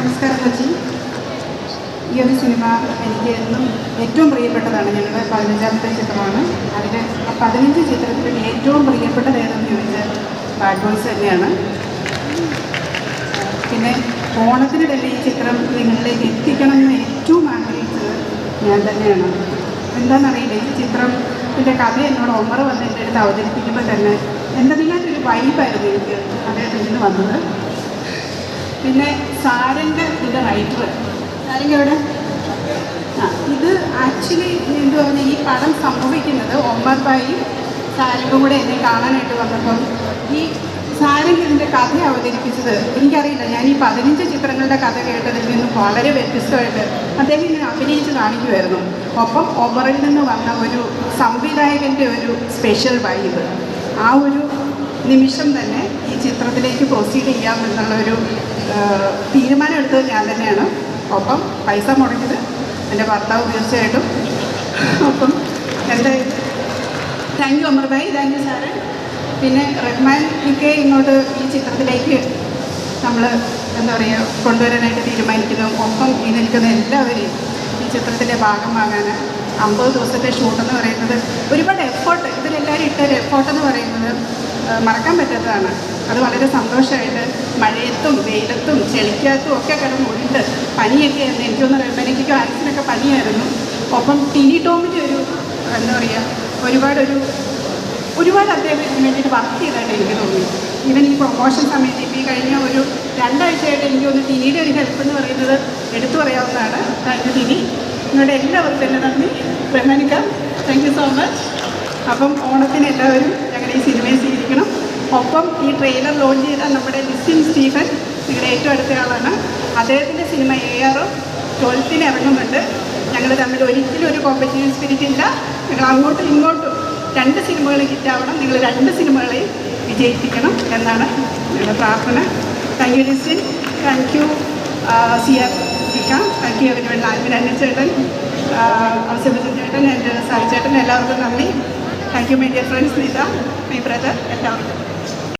നമസ്കാരം കൊച്ചി ഈ ഒരു സിനിമ എനിക്ക് എന്നും ഏറ്റവും പ്രിയപ്പെട്ടതാണ്. ഞങ്ങളുടെ പതിനഞ്ചാമത്തെ ചിത്രമാണ്. അതിൽ ആ പതിനഞ്ച് ചിത്രത്തിൽ ഏറ്റവും പ്രിയപ്പെട്ടത് ഏതെന്ന് ചോദിച്ചാൽ ബാഡ് ബോയ്സ് തന്നെയാണ്. പിന്നെ ഓണത്തിന് തന്നെ ഈ ചിത്രം നിങ്ങളിലേക്ക് എത്തിക്കണം എന്ന് ഏറ്റവും ആഗ്രഹിച്ചത് ഞാൻ തന്നെയാണ്. എന്താണെന്നറിയില്ല ഈ ചിത്രം ഇതിന്റെ കഥ എന്നോട് ഒമർ വന്ന് എന്റെ അടുത്ത് അവതരിപ്പിക്കുമ്പോൾ തന്നെ എന്തെങ്കിലും ഒരു വൈബായിരുന്നു എനിക്ക് അദ്ദേഹത്തിൽ നിന്ന് വന്നത്. പിന്നെ സാരന്റെ ഇതിന്റെ റൈറ്റർ സാരന്റെ എവിടെ ആ ഇത് ആക്ച്വലി എന്ത് പറഞ്ഞാൽ ഈ പടം സംഭവിക്കുന്നത് ഒമർ സാരംഗും കൂടെ എന്നെ കാണാനായിട്ട് വന്നപ്പം ഈ സാരംഗ് ഇതിന്റെ കഥ അവതരിപ്പിച്ചത് എനിക്കറിയില്ല. ഞാൻ ഈ പതിനഞ്ച് ചിത്രങ്ങളുടെ കഥ കേട്ടതിൽ നിന്നും വളരെ വ്യത്യസ്തമായിട്ട് അദ്ദേഹം ഇങ്ങനെ അഭിനയിച്ച് കാണിക്കുമായിരുന്നു ഒപ്പം ഒമറിൽ നിന്ന് വന്ന ഒരു സംവിധായകന്റെ ഒരു സ്പെഷ്യൽ വൈബ് ആ ഒരു നിമിഷം തന്നെ ഈ ചിത്രത്തിലേക്ക് പ്രൊസീഡ് ചെയ്യാം എന്നുള്ളൊരു ഏഹ്, തീരുമാനം എടുത്തത് ഞാൻ തന്നെയാണ്. ഒപ്പം പൈസ മുടക്കിയത് എന്റെ ഭർത്താവ് തീർച്ചയായിട്ടും. ഒപ്പം എന്റെ thank you Amarbhai thank you sir. പിന്നെ റഹ്മാൻ ഒക്കെ ഇങ്ങോട്ട് ഈ ചിത്രത്തിലേക്ക് നമ്മൾ എന്താ പറയുക കൊണ്ടുവരാനായിട്ട് തീരുമാനിക്കുന്നു. ഒപ്പം ഈ നിൽക്കുന്ന എല്ലാവരെയും ഈ ചിത്രത്തിന്റെ ഭാഗമാകാൻ അമ്പത് ദിവസത്തെ ഷൂട്ടെന്ന് പറയുന്നത് ഒരുപാട് എഫേർട്ട് ഇതിലെല്ലാവരും ഇട്ടൊരു എഫേർട്ട് എന്ന് പറയുന്നത് മറക്കാൻ പറ്റാത്തതാണ്. അത് വളരെ സന്തോഷമായിട്ട് മഴയത്തും വെയിലത്തും ചെളിക്കകത്തും ഒക്കെ കിടന്ന് ഉണ്ട് പനിയൊക്കെ ആയിരുന്നു. എനിക്കൊന്ന് എനിക്ക് ആൻസിനൊക്കെ പനിയായിരുന്നു. ഒപ്പം ടിനി ടോമിന്റെ ഒരു എന്താ പറയുക ഒരുപാടൊരു ഒരുപാട് അദ്ദേഹം ഇതിന് വേണ്ടിയിട്ട് വർക്ക് ചെയ്തതായിട്ട് എനിക്ക് തോന്നി. ഈവൻ ഈ പ്രൊമോഷൻ സമയത്ത് ഇപ്പോൾ ഈ കഴിഞ്ഞ ഒരു രണ്ടാഴ്ചയായിട്ട് എനിക്ക് തോന്നുന്നു ടിനിയുടെ ഒരു ഹെൽപ്പ് എന്ന് പറയുന്നത് എടുത്തു പറയാവുന്നതാണ്. താങ്ക് ടിനി. നിങ്ങളുടെ എല്ലാവർക്കും തന്നെ നന്ദി. പ്രമാണിക്ക താങ്ക് യു സോ മച്ച് അപ്പം ഓണത്തിന് എല്ലാവരും ഞങ്ങളുടെ ഈ സിനിമയെ സ്വീകരിക്കണം ഒപ്പം ഈ ട്രെയിലർ ലോഞ്ച് ചെയ്ത നമ്മുടെ ലിസിൻ സ്റ്റീഫൻ നിങ്ങളുടെ ഏറ്റവും അടുത്ത ആളാണ്. അദ്ദേഹത്തിന്റെ സിനിമ എ ആറും ട്വൽത്തിന് ഇറങ്ങുന്നുണ്ട്. ഞങ്ങൾ തമ്മിൽ ഒരിക്കലും ഒരു കോമ്പറ്റീവ് സ്പിരിറ്റ് ഇല്ല. ഞങ്ങൾ അങ്ങോട്ടും ഇങ്ങോട്ടും രണ്ട് സിനിമകൾ ഹിറ്റാവണം. നിങ്ങൾ രണ്ട് സിനിമകളെയും വിജയിപ്പിക്കണം എന്നാണ് ഞങ്ങളുടെ പ്രാർത്ഥന. Thank you Lisin thank you C R ഇക്ക താങ്ക് യു അവരുടെ ആൽവിൻ അന്നച്ചേട്ടൻ അവസരജൻ ചേട്ടൻ എന്റെ സായി ചേട്ടൻ എല്ലാവർക്കും നന്ദി. Thank you my dear friends Neetha my brother എല്ലാവർക്കും.